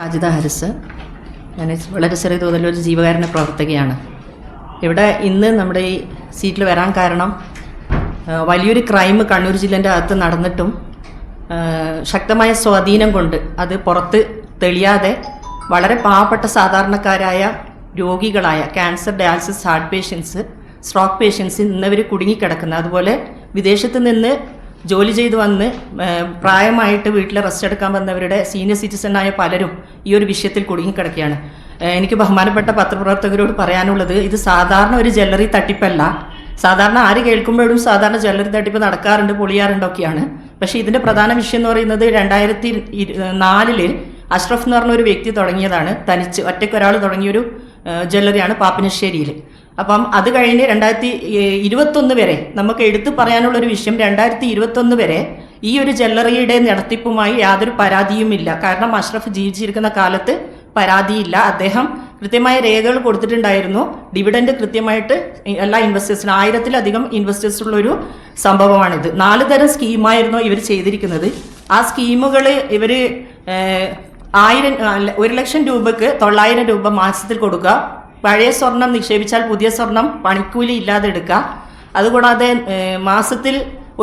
സാജിദ ഹരിസ്. ഞാൻ വളരെ ചെറിയ തോതിൽ ഒരു ജീവകാരുണ്യ പ്രവർത്തകയാണ്. ഇവിടെ ഇന്ന് നമ്മുടെ ഈ സീറ്റിൽ വരാൻ കാരണം വലിയൊരു ക്രൈം കണ്ണൂർ ജില്ലേന്റെ അകത്ത് നടന്നിട്ടും ശക്തമായ സ്വാധീനം കൊണ്ട് അത് പുറത്ത് തെളിയാതെ വളരെ പാവപ്പെട്ട സാധാരണക്കാരായ രോഗികളായ cancer dialysis heart patients stroke patients ഇന്നവർ കുടുങ്ങിക്കിടക്കുന്നത് അതുപോലെ വിദേശത്ത് നിന്ന് ജോലി ചെയ്ത് വന്ന് പ്രായമായിട്ട് വീട്ടിൽ റെസ്റ്റ് എടുക്കാൻ വന്നവരുടെ സീനിയർ സിറ്റിസണായ പലരും ഈ ഒരു വിഷയത്തിൽ കുടുങ്ങിക്കിടക്കുകയാണ്. എനിക്ക് ബഹുമാനപ്പെട്ട പത്രപ്രവർത്തകരോട് പറയാനുള്ളത് ഇത് സാധാരണ ഒരു ജ്വല്ലറി തട്ടിപ്പല്ല. സാധാരണ ആര് കേൾക്കുമ്പോഴും സാധാരണ ജ്വല്ലറി തട്ടിപ്പ് നടക്കാറുണ്ട് പൊളിയാറുണ്ടൊക്കെയാണ്. പക്ഷേ ഇതിന്റെ പ്രധാന വിഷയം എന്ന് പറയുന്നത് രണ്ടായിരത്തി നാലിൽ അഷ്റഫ് എന്ന് പറഞ്ഞ ഒരു വ്യക്തി തുടങ്ങിയതാണ്. തനിച്ച് ഒറ്റയ്ക്കൊരാൾ തുടങ്ങിയൊരു ജ്വല്ലറിയാണ് പാപ്പനശ്ശേരിയിൽ അപ്പം അത് കഴിഞ്ഞ് രണ്ടായിരത്തി ഇരുപത്തൊന്ന് വരെ നമുക്ക് എടുത്തു പറയാനുള്ള ഒരു വിഷയം രണ്ടായിരത്തി ഇരുപത്തൊന്ന് വരെ ഈ ഒരു ജ്വല്ലറിയുടെ നടത്തിപ്പുമായി യാതൊരു പരാതിയുമില്ല. കാരണം അഷ്റഫ് ജീവിച്ചിരിക്കുന്ന കാലത്ത് പരാതിയില്ല. അദ്ദേഹം കൃത്യമായ രേഖകൾ കൊടുത്തിട്ടുണ്ടായിരുന്നു. ഡിവിഡൻഡ് കൃത്യമായിട്ട് എല്ലാ ഇൻവെസ്റ്റേഴ്സിനും ആയിരത്തിലധികം ഇൻവെസ്റ്റേഴ്സ് ഉള്ള ഒരു സംഭവമാണിത്. നാല് തരം സ്കീമായിരുന്നു ഇവർ ചെയ്തിരിക്കുന്നത്. ആ സ്കീമുകൾ ഇവർ ആയിരം ഒരു ലക്ഷം രൂപക്ക് തൊള്ളായിരം രൂപ മാസത്തിൽ കൊടുക്കുക. പഴയ സ്വർണം നിക്ഷേപിച്ചാൽ പുതിയ സ്വർണം പണിക്കൂലി ഇല്ലാതെ എടുക്കാം അതുകൂടാതെ മാസത്തിൽ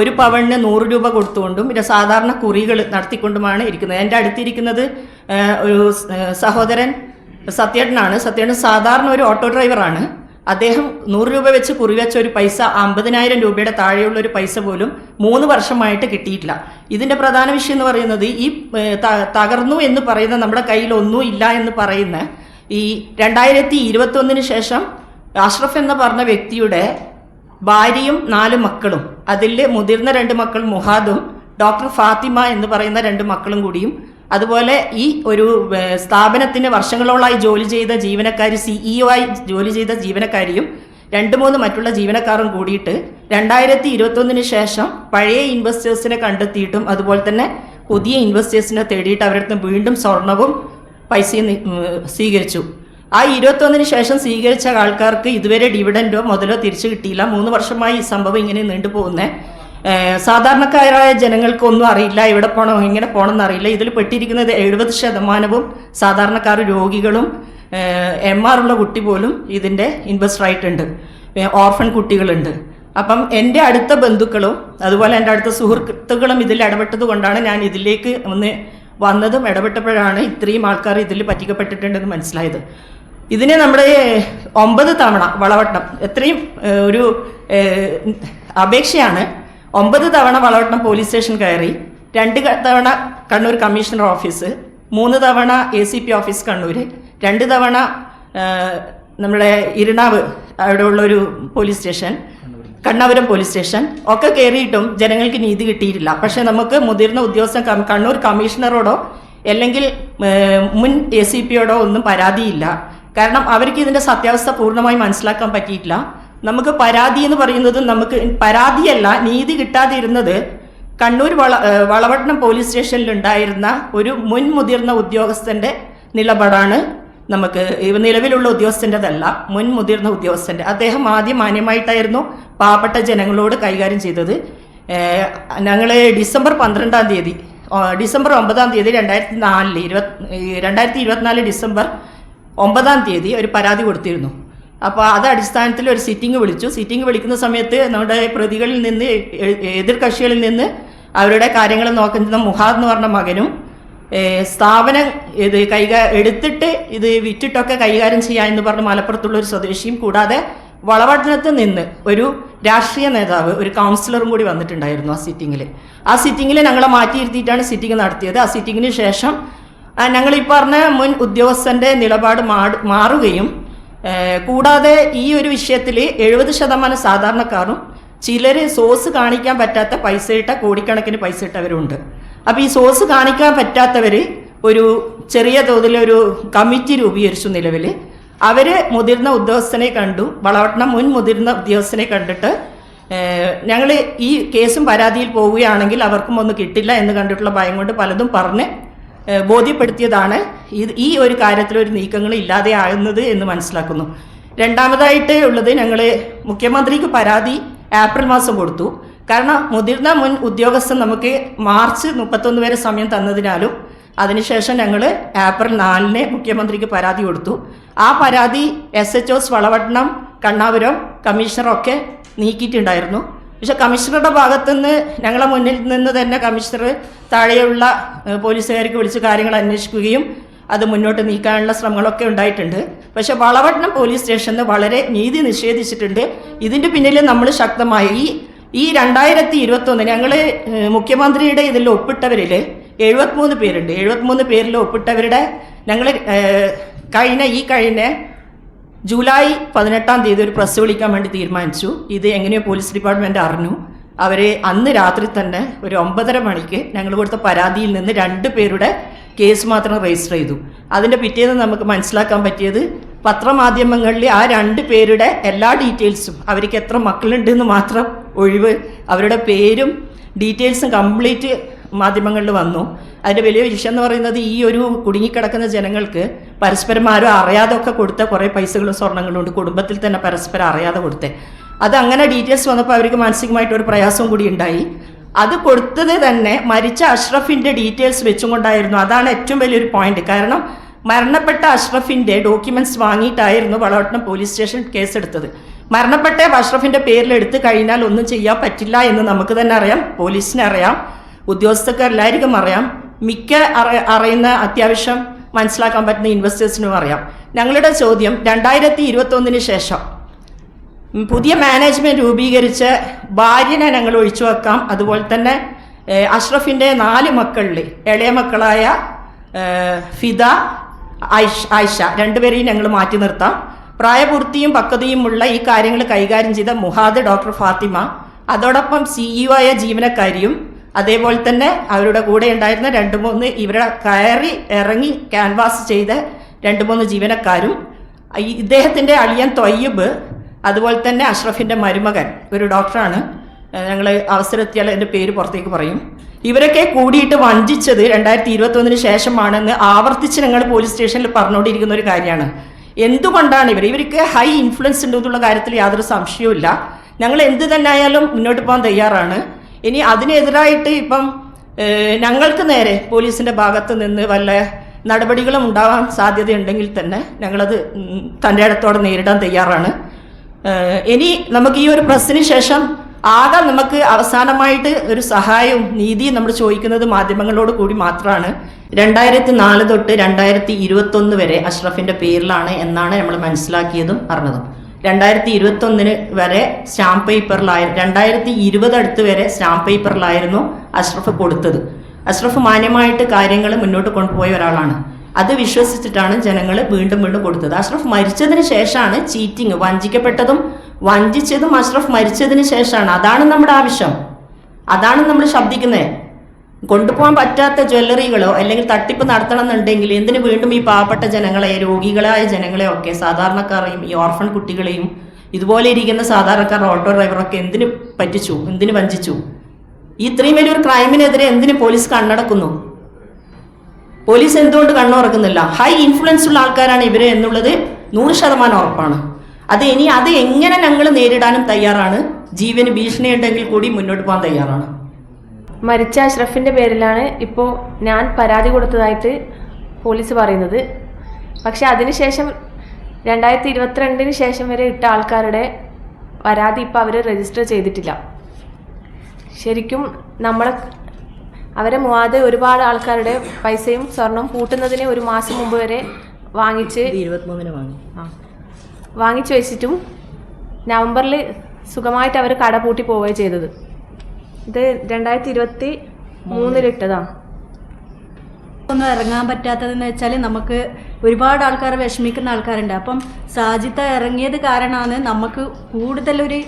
ഒരു പവണിന് നൂറ് രൂപ കൊടുത്തുകൊണ്ടും പിന്നെ സാധാരണ കുറികൾ നടത്തിക്കൊണ്ടുമാണ് ഇരിക്കുന്നത്. എന്റെ അടുത്തിരിക്കുന്നത് ഒരു സഹോദരൻ സത്യേട്ടനാണ്. സത്യേട്ടൻ സാധാരണ ഒരു ഓട്ടോ ഡ്രൈവറാണ്. അദ്ദേഹം നൂറ് രൂപ വെച്ച് കുറിവെച്ച ഒരു പൈസ അമ്പതിനായിരം രൂപയുടെ താഴെയുള്ള ഒരു പൈസ പോലും മൂന്ന് വർഷമായിട്ട് കിട്ടിയിട്ടില്ല. ഇതിന്റെ പ്രധാന വിഷയം എന്ന് പറയുന്നത് ഈ തകർന്നു എന്ന് പറയുന്ന നമ്മുടെ കയ്യിൽ ഒന്നും ഇല്ല എന്ന് പറയുന്ന ഈ രണ്ടായിരത്തി ഇരുപത്തി ഒന്നിന് ശേഷം അഷ്റഫ് എന്ന് പറഞ്ഞ വ്യക്തിയുടെ ഭാര്യയും നാല് മക്കളും അതിൽ മുതിർന്ന രണ്ട് മക്കൾ മുഹാദും ഡോക്ടർ ഫാത്തിമ എന്ന് പറയുന്ന രണ്ട് മക്കളും കൂടിയും അതുപോലെ ഈ ഒരു സ്ഥാപനത്തിന് വർഷങ്ങളോളായി ജോലി ചെയ്ത ജീവനക്കാരി സിഇഒ ആയി ജോലി ചെയ്ത ജീവനക്കാരിയും രണ്ട് മൂന്ന് മറ്റുള്ള ജീവനക്കാരും കൂടിയിട്ട് രണ്ടായിരത്തി ഇരുപത്തൊന്നിന് ശേഷം പഴയ ഇൻവെസ്റ്റേഴ്സിനെ കണ്ടെത്തിയിട്ടും അതുപോലെ തന്നെ പുതിയ ഇൻവെസ്റ്റേഴ്സിനെ തേടിയിട്ട് അവരുടെ വീണ്ടും സ്വർണവും പൈസയും സ്വീകരിച്ചു. ആ ഇരുപത്തൊന്നിന് ശേഷം സ്വീകരിച്ച ആൾക്കാർക്ക് ഇതുവരെ ഡിവിഡൻഡോ മുതലോ തിരിച്ചു കിട്ടിയില്ല. മൂന്ന് വർഷമായി ഈ സംഭവം ഇങ്ങനെ നീണ്ടുപോകുന്നേ സാധാരണക്കാരായ ജനങ്ങൾക്കൊന്നും അറിയില്ല. എവിടെ പോകണോ എങ്ങനെ പോകണം അറിയില്ല. ഇതിൽ പെട്ടിരിക്കുന്നത് എഴുപത് ശതമാനവും സാധാരണക്കാർ രോഗികളും എം ആർ ഉള്ള കുട്ടി പോലും ഇതിന്റെ ഇൻവെസ്റ്റർ ആയിട്ടുണ്ട്. ഓർഫൻ കുട്ടികളുണ്ട്. അപ്പം എന്റെ അടുത്ത ബന്ധുക്കളും അതുപോലെ എന്റെ അടുത്ത സുഹൃത്തുക്കളും ഇതിൽ ഇടപെട്ടത് കൊണ്ടാണ് ഞാൻ ഇതിലേക്ക് ഒന്ന് വന്നതും ഇടപെട്ടപ്പോഴാണ് ഇത്രയും ആൾക്കാർ ഇതിൽ പറ്റിക്കപ്പെട്ടിട്ടുണ്ടെന്ന് മനസ്സിലായത്. ഇതിനെ നമ്മുടെ ഒമ്പത് തവണ വളവട്ടം എത്രയും ഒരു അപേക്ഷയാണ് ഒമ്പത് തവണ വളവട്ടം പോലീസ് സ്റ്റേഷൻ കയറി രണ്ട് തവണ കണ്ണൂർ കമ്മീഷണർ ഓഫീസ് മൂന്ന് തവണ A C P office Kannur രണ്ട് തവണ നമ്മുടെ ഇരുണാവ് അവിടെയുള്ള ഒരു police station Kannapuram police station ഒക്കെ കയറിയിട്ടും ജനങ്ങൾക്ക് നീതി കിട്ടിയിട്ടില്ല. പക്ഷെ നമുക്ക് മുതിർന്ന ഉദ്യോഗസ്ഥൻ കണ്ണൂർ കമ്മീഷണറോടോ അല്ലെങ്കിൽ മുൻ എ സി പിയോടോ ഒന്നും പരാതിയില്ല. കാരണം അവർക്ക് ഇതിന്റെ സത്യാവസ്ഥ പൂർണമായി മനസ്സിലാക്കാൻ പറ്റിയിട്ടില്ല. നമുക്ക് പരാതി എന്ന് പറയുന്നത് നമുക്ക് പരാതിയല്ല നീതി കിട്ടാതിരുന്നത് കണ്ണൂർ വള വളവട്ടണം പോലീസ് സ്റ്റേഷനിലുണ്ടായിരുന്ന ഒരു മുൻ മുതിർന്ന ഉദ്യോഗസ്ഥന്റെ നിലപാടാണ്. നമുക്ക് നിലവിലുള്ള ഉദ്യോഗസ്ഥന്റെതല്ല മുൻ മുതിർന്ന ഉദ്യോഗസ്ഥന്റെ. അദ്ദേഹം ആദ്യം മാന്യമായിട്ടായിരുന്നു പാവപ്പെട്ട ജനങ്ങളോട് കൈകാര്യം ചെയ്തത്. ഞങ്ങൾ ഡിസംബർ പന്ത്രണ്ടാം തീയതി ഡിസംബർ ഒമ്പതാം തീയതി രണ്ടായിരത്തി നാലിൽ ഇരുപത് രണ്ടായിരത്തി ഇരുപത്തിനാല് ഡിസംബർ ഒമ്പതാം തീയതി ഒരു പരാതി കൊടുത്തിരുന്നു. അപ്പോൾ അത് അടിസ്ഥാനത്തിൽ ഒരു സിറ്റിംഗ് വിളിച്ചു. സിറ്റിംഗ് വിളിക്കുന്ന സമയത്ത് നമ്മുടെ പ്രതികളിൽ നിന്ന് എതിർ കക്ഷികളിൽ നിന്ന് അവരുടെ കാര്യങ്ങൾ നോക്കുന്ന മുഹാദ് എന്ന് പറഞ്ഞ മകനും സ്ഥാപനം ഇത് കൈകാ എടുത്തിട്ട് ഇത് വിറ്റിട്ടൊക്കെ കൈകാര്യം ചെയ്യാം എന്ന് പറഞ്ഞ് മലപ്പുറത്തുള്ള ഒരു സ്വദേശിയും കൂടാതെ വളവട്ടണത്ത് നിന്ന് ഒരു രാഷ്ട്രീയ നേതാവ് ഒരു കൗൺസിലറും കൂടി വന്നിട്ടുണ്ടായിരുന്നു ആ സിറ്റിങ്ങിൽ ആ സിറ്റിങ്ങിൽ ഞങ്ങളെ മാറ്റിയിരുത്തിയിട്ടാണ് സിറ്റിംഗ് നടത്തിയത്. ആ സിറ്റിങ്ങിന് ശേഷം ഞങ്ങൾ ഈ പറഞ്ഞ മുൻ ഉദ്യോഗസ്ഥന്റെ നിലപാട് മാറുകയും കൂടാതെ ഈ ഒരു വിഷയത്തിൽ എഴുപത് ശതമാനം സാധാരണക്കാരും ചിലർ സോഴ്സ് കാണിക്കാൻ പറ്റാത്ത പൈസ ഇട്ട കോടിക്കണക്കിന് പൈസ ഇട്ടവരുണ്ട്. അപ്പോൾ ഈ സോഴ്സ് കാണിക്കാൻ പറ്റാത്തവർ ഒരു ചെറിയ തോതിൽ ഒരു കമ്മിറ്റി രൂപീകരിച്ചു നിലവിൽ അവർ മുതിർന്ന ഉദ്യോഗസ്ഥനെ കണ്ടു. വളവട്ടണം മുൻ മുതിർന്ന ഉദ്യോഗസ്ഥനെ കണ്ടിട്ട് ഞങ്ങൾ ഈ കേസും പരാതിയിൽ പോവുകയാണെങ്കിൽ അവർക്കും ഒന്നും കിട്ടില്ല എന്ന് കണ്ടിട്ടുള്ള ഭയം കൊണ്ട് പലതും പറഞ്ഞ് ബോധ്യപ്പെടുത്തിയതാണ്. ഇത് ഈ ഒരു കാര്യത്തിൽ ഒരു നീക്കങ്ങൾ ഇല്ലാതെ ആകുന്നത് എന്ന് മനസ്സിലാക്കുന്നു. രണ്ടാമതായിട്ട് ഉള്ളത് ഞങ്ങൾ മുഖ്യമന്ത്രിക്ക് പരാതി ഏപ്രിൽ മാസം കൊടുത്തു. കാരണം മുതിർന്ന മുൻ ഉദ്യോഗസ്ഥൻ നമുക്ക് മാർച്ച് മുപ്പത്തൊന്ന് വരെ സമയം തന്നതിനാലും അതിനുശേഷം ഞങ്ങൾ ഏപ്രിൽ നാലിന് മുഖ്യമന്ത്രിക്ക് പരാതി കൊടുത്തു. ആ പരാതി എസ് എച്ച് ഒസ് വളവട്ടണം കണ്ണാപുരം കമ്മീഷണറൊക്കെ നീക്കിയിട്ടുണ്ടായിരുന്നു. പക്ഷെ കമ്മീഷണറുടെ ഭാഗത്തുനിന്ന് ഞങ്ങളെ മുന്നിൽ നിന്ന് തന്നെ കമ്മീഷണർ താഴെയുള്ള പോലീസുകാർക്ക് വിളിച്ച് കാര്യങ്ങൾ അന്വേഷിക്കുകയും അത് മുന്നോട്ട് നീക്കാനുള്ള ശ്രമങ്ങളൊക്കെ ഉണ്ടായിട്ടുണ്ട്. പക്ഷെ വളവട്ടണം പോലീസ് സ്റ്റേഷനിൽ വളരെ നീതി നിഷേധിച്ചിട്ടുണ്ട്. ഇതിന്റെ പിന്നിൽ നമ്മൾ ശക്തമായി ഈ രണ്ടായിരത്തി ഇരുപത്തൊന്ന് ഞങ്ങൾ മുഖ്യമന്ത്രിയുടെ ഇതിൽ ഒപ്പിട്ടവരിൽ എഴുപത്തിമൂന്ന് പേരുണ്ട്. എഴുപത്തിമൂന്ന് പേരിൽ ഒപ്പിട്ടവരുടെ ഞങ്ങൾ കഴിഞ്ഞ ഈ കഴിഞ്ഞ ജൂലൈ പതിനെട്ടാം തീയതി ഒരു പ്രസ് വിളിക്കാൻ വേണ്ടി തീരുമാനിച്ചു. ഇത് എങ്ങനെയോ പോലീസ് ഡിപ്പാർട്ട്മെന്റ് അറിഞ്ഞു. അവർ അന്ന് രാത്രി തന്നെ ഒരു ഒമ്പതര മണിക്ക് ഞങ്ങൾ കൊടുത്ത പരാതിയിൽ നിന്ന് രണ്ട് പേരുടെ കേസ് മാത്രം രജിസ്റ്റർ ചെയ്തു. അതിന്റെ പിറ്റേന്ന് നമുക്ക് മനസ്സിലാക്കാൻ പറ്റിയത് പത്രമാധ്യമങ്ങളിൽ ആ രണ്ട് പേരുടെ എല്ലാ ഡീറ്റെയിൽസും അവർക്ക് എത്ര മക്കളുണ്ടെന്ന് മാത്രം ഒഴിവ്. അവരുടെ പേരും ഡീറ്റെയിൽസും കംപ്ലീറ്റ് മാധ്യമങ്ങളിൽ വന്നു. അതിന്റെ വലിയ വിഷയം എന്ന് പറയുന്നത് ഈ ഒരു കുടുങ്ങിക്കിടക്കുന്ന ജനങ്ങൾക്ക് പരസ്പരം ആരും അറിയാതെ ഒക്കെ കൊടുത്ത കുറേ പൈസകളും സ്വർണങ്ങളും ഉണ്ട്. കുടുംബത്തിൽ തന്നെ പരസ്പരം അറിയാതെ കൊടുത്തേ. അത് അങ്ങനെ ഡീറ്റെയിൽസ് വന്നപ്പോൾ അവർക്ക് മാനസികമായിട്ട് ഒരു പ്രയാസവും കൂടി ഉണ്ടായി. അത് കൊടുത്തത് തന്നെ മരിച്ച അഷ്റഫിന്റെ ഡീറ്റെയിൽസ് വെച്ചും കൊണ്ടായിരുന്നു. അതാണ് ഏറ്റവും വലിയൊരു പോയിന്റ്. കാരണം മരണപ്പെട്ട അഷ്റഫിന്റെ ഡോക്യുമെന്റ്സ് വാങ്ങിയിട്ടായിരുന്നു വളവട്ടം പോലീസ് സ്റ്റേഷൻ കേസെടുത്തത്. മരണപ്പെട്ട അഷ്റഫിന്റെ പേരിൽ എടുത്തു കഴിഞ്ഞാൽ ഒന്നും ചെയ്യാൻ പറ്റില്ല എന്ന് നമുക്ക് തന്നെ അറിയാം. പോലീസിനെ അറിയാം. ഉദ്യോഗസ്ഥർക്ക് എല്ലാവർക്കും അറിയാം. മിക്ക അറിയുന്ന അത്യാവശ്യം മനസ്സിലാക്കാൻ പറ്റുന്ന ഇൻവെസ്റ്റേഴ്സിനും അറിയാം. ഞങ്ങളുടെ ചോദ്യം രണ്ടായിരത്തി ഇരുപത്തൊന്നിന് ശേഷം. പുതിയ മാനേജ്മെന്റ് രൂപീകരിച്ച് ഭാര്യനെ ഞങ്ങൾ ഒഴിച്ചു വെക്കാം. അതുപോലെ തന്നെ അഷ്റഫിന്റെ നാല് മക്കളിൽ ഇളയ മക്കളായ ഫിദ ഐഷ ഐഷ രണ്ടുപേരെയും ഞങ്ങൾ മാറ്റി നിർത്താം. പ്രായപൂർത്തിയും പക്വതയുമുള്ള ഈ കാര്യങ്ങൾ കൈകാര്യം ചെയ്ത മുഹാദ് ഡോക്ടർ ഫാത്തിമ അതോടൊപ്പം സിഇഒ ആയ ജീവനക്കാരിയും അതേപോലെ തന്നെ അവരുടെ കൂടെ ഉണ്ടായിരുന്ന രണ്ട് മൂന്ന് ഇവരുടെ കയറി ഇറങ്ങി ക്യാൻവാസ് ചെയ്ത രണ്ട് മൂന്ന് ജീവനക്കാരും ഇദ്ദേഹത്തിന്റെ അളിയൻ തൊയ്യബ് അതുപോലെ തന്നെ അഷ്റഫിന്റെ മരുമകൻ ഒരു ഡോക്ടറാണ്. ഞങ്ങൾ അവസരത്തിയാൽ എന്റെ പേര് പുറത്തേക്ക് പറയും. ഇവരൊക്കെ കൂടിയിട്ട് വഞ്ചിച്ചത് രണ്ടായിരത്തി ഇരുപത്തൊന്നിന് ശേഷമാണെന്ന് ആവർത്തിച്ച് ഞങ്ങൾ പോലീസ് സ്റ്റേഷനിൽ പറഞ്ഞുകൊണ്ടിരിക്കുന്ന ഒരു കാര്യമാണ്. എന്തുകൊണ്ടാണ് ഇവർ ഇവർക്ക് ഹൈ ഇൻഫ്ലുവൻസ് ഉണ്ട് എന്നുള്ള കാര്യത്തിൽ യാതൊരു സംശയവുമില്ല. ഞങ്ങൾ എന്ത് തന്നെ ആയാലും മുന്നോട്ട് പോകാൻ തയ്യാറാണ്. ഇനി അതിനെതിരായിട്ട് ഇപ്പം ഞങ്ങൾക്ക് നേരെ പോലീസിന്റെ ഭാഗത്ത് നിന്ന് വല്ല നടപടികളും ഉണ്ടാവാൻ സാധ്യതയുണ്ടെങ്കിൽ തന്നെ ഞങ്ങളത് തന്റെ ഇടത്തോടെ നേരിടാൻ തയ്യാറാണ്. ഇനി നമുക്ക് ഈ ഒരു പ്രസ്സിന് ശേഷം ആകെ നമുക്ക് അവസാനമായിട്ട് ഒരു സഹായവും നീതിയും നമ്മൾ ചോദിക്കുന്നത് മാധ്യമങ്ങളോട് കൂടി മാത്രമാണ്. രണ്ടായിരത്തി നാല് തൊട്ട് രണ്ടായിരത്തി ഇരുപത്തൊന്ന് വരെ അഷ്റഫിന്റെ പേരിലാണ് എന്നാണ് നമ്മൾ മനസ്സിലാക്കിയതും അറിഞ്ഞതും. രണ്ടായിരത്തി ഇരുപത്തൊന്നിന് വരെ സ്റ്റാമ്പ് പേപ്പറിലായി രണ്ടായിരത്തി ഇരുപത് അടുത്ത് വരെ സ്റ്റാമ്പ് പേപ്പറിലായിരുന്നു അഷ്റഫ് കൊടുത്തത്. അഷ്റഫ് മാന്യമായിട്ട് കാര്യങ്ങൾ മുന്നോട്ട് കൊണ്ടുപോയ ഒരാളാണ്. അത് വിശ്വസിച്ചിട്ടാണ് ജനങ്ങൾ വീണ്ടും വീണ്ടും കൊടുത്തത്. അഷ്റഫ് മരിച്ചതിന് ശേഷമാണ് ചീറ്റിങ് വഞ്ചിക്കപ്പെട്ടതും വഞ്ചിച്ചതും അഷ്റഫ് മരിച്ചതിന് ശേഷമാണ്. അതാണ് നമ്മുടെ ആവശ്യം. അതാണ് നമ്മൾ ശബ്ദിക്കുന്നത് കൊണ്ടുപോകാൻ പറ്റാത്ത ജ്വല്ലറികളോ അല്ലെങ്കിൽ തട്ടിപ്പ് നടത്തണം എന്നുണ്ടെങ്കിൽ എന്തിനു വീണ്ടും ഈ പാവപ്പെട്ട ജനങ്ങളെ രോഗികളായ ജനങ്ങളെ ഒക്കെ സാധാരണക്കാരെയും ഈ ഓർഫൺ കുട്ടികളെയും ഇതുപോലെ ഇരിക്കുന്ന സാധാരണക്കാർ ഓട്ടോ ഡ്രൈവറൊക്കെ എന്തിനു പറ്റിച്ചു? എന്തിനു വഞ്ചിച്ചു? ഈ ഇത്രയും വലിയൊരു ക്രൈമിനെതിരെ എന്തിനു പോലീസ് കണ്ണടക്കുന്നു? പോലീസ് എന്തുകൊണ്ട് കണ്ണുറക്കുന്നില്ല? ഹൈ ഇൻഫ്ലുവൻസ് ഉള്ള ആൾക്കാരാണ് ഇവർ എന്നുള്ളത് നൂറ് ശതമാനം ഉറപ്പാണ്. അത് ഇനി അത് എങ്ങനെ ഞങ്ങൾ നേരിടാനും തയ്യാറാണ്? ജീവന് ഭീഷണി ഉണ്ടെങ്കിൽ കൂടി മുന്നോട്ട് പോകാൻ തയ്യാറാണ്. മരിച്ച അഷ്റഫിന്റെ പേരിലാണ് ഇപ്പോൾ ഞാൻ പരാതി കൊടുത്തതായിട്ട് പോലീസ് പറയുന്നത്. പക്ഷെ അതിനുശേഷം രണ്ടായിരത്തി ഇരുപത്തിരണ്ടിന് ശേഷം വരെ ഇട്ട ആൾക്കാരുടെ പരാതി ഇപ്പോൾ അവർ രജിസ്റ്റർ ചെയ്തിട്ടില്ല. ശരിക്കും നമ്മളെ അവരെ മൂവാതെ ഒരുപാട് ആൾക്കാരുടെ പൈസയും സ്വർണവും പൂട്ടുന്നതിന് ഒരു മാസം മുമ്പ് വരെ വാങ്ങിച്ച് ഇരുപത്തിമൂന്നിന് വാങ്ങി. ആ. വാങ്ങിച്ചു വെച്ചിട്ടും നവംബറിൽ സുഖമായിട്ട് അവർ കട പൂട്ടി പോവുകയാണ് ചെയ്തത്. ഇത് രണ്ടായിരത്തി ഇരുപത്തി മൂന്നിലിട്ടതാണ് ഒന്നും ഇറങ്ങാൻ പറ്റാത്തതെന്ന് വെച്ചാൽ നമുക്ക് ഒരുപാട് ആൾക്കാർ വിഷമിക്കുന്ന ആൾക്കാരുണ്ട്. അപ്പം സാജിത്ത ഇറങ്ങിയത് കാരണമാണ് നമുക്ക് കൂടുതലൊരു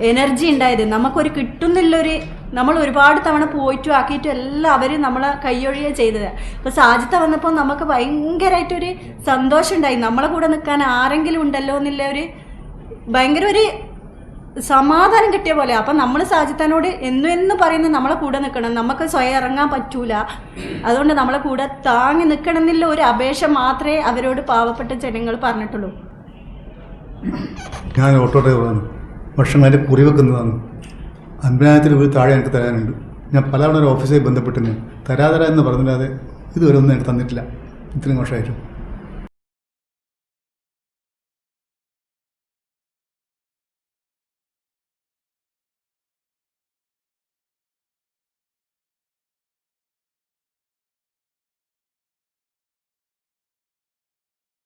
എനർജി ഉണ്ടായത്. നമുക്കൊരു കിട്ടുന്നില്ലൊരു നമ്മൾ ഒരുപാട് തവണ പോയിട്ടും ആക്കിയിട്ടും എല്ലാം അവർ നമ്മളെ കൈയൊഴിയുക ചെയ്തത്. അപ്പോൾ സാജിത്ത വന്നപ്പോൾ നമുക്ക് ഭയങ്കരമായിട്ടൊരു സന്തോഷം ഉണ്ടായി നമ്മളെ കൂടെ നിൽക്കാൻ ആരെങ്കിലും ഉണ്ടല്ലോ എന്നുള്ള ഒരു ഭയങ്കര ഒരു സമാധാനം കിട്ടിയ പോലെ. അപ്പം നമ്മൾ സാജിത്താനോട് എന്നും എന്ന് പറയുന്നത് നമ്മളെ കൂടെ നിൽക്കണം. നമുക്ക് സ്വയം ഇറങ്ങാൻ പറ്റൂല. അതുകൊണ്ട് നമ്മളെ കൂടെ താങ്ങി നിൽക്കണം എന്നുള്ള ഒരു അപേക്ഷ മാത്രമേ അവരോട് പാവപ്പെട്ട ജനങ്ങൾ പറഞ്ഞിട്ടുള്ളൂ. ഞാൻ ഓട്ടോ ഡ്രൈവറാണ് ഭക്ഷണം അതിന്റെ കുറി വെക്കുന്നതാണ്. അൻപതിനായിരത്തിൽ രൂപ താഴെ എനിക്ക് തരാനുണ്ട്. ഞാൻ പലതവണ ഒരു ഓഫീസിൽ ബന്ധപ്പെട്ടിരുന്നു തരാതരാ തരാ എന്ന് പറഞ്ഞില്ലാതെ ഇതുവരെ ഒന്നും എനിക്ക് തന്നിട്ടില്ല. ഇത്രയും വർഷമായിട്ടും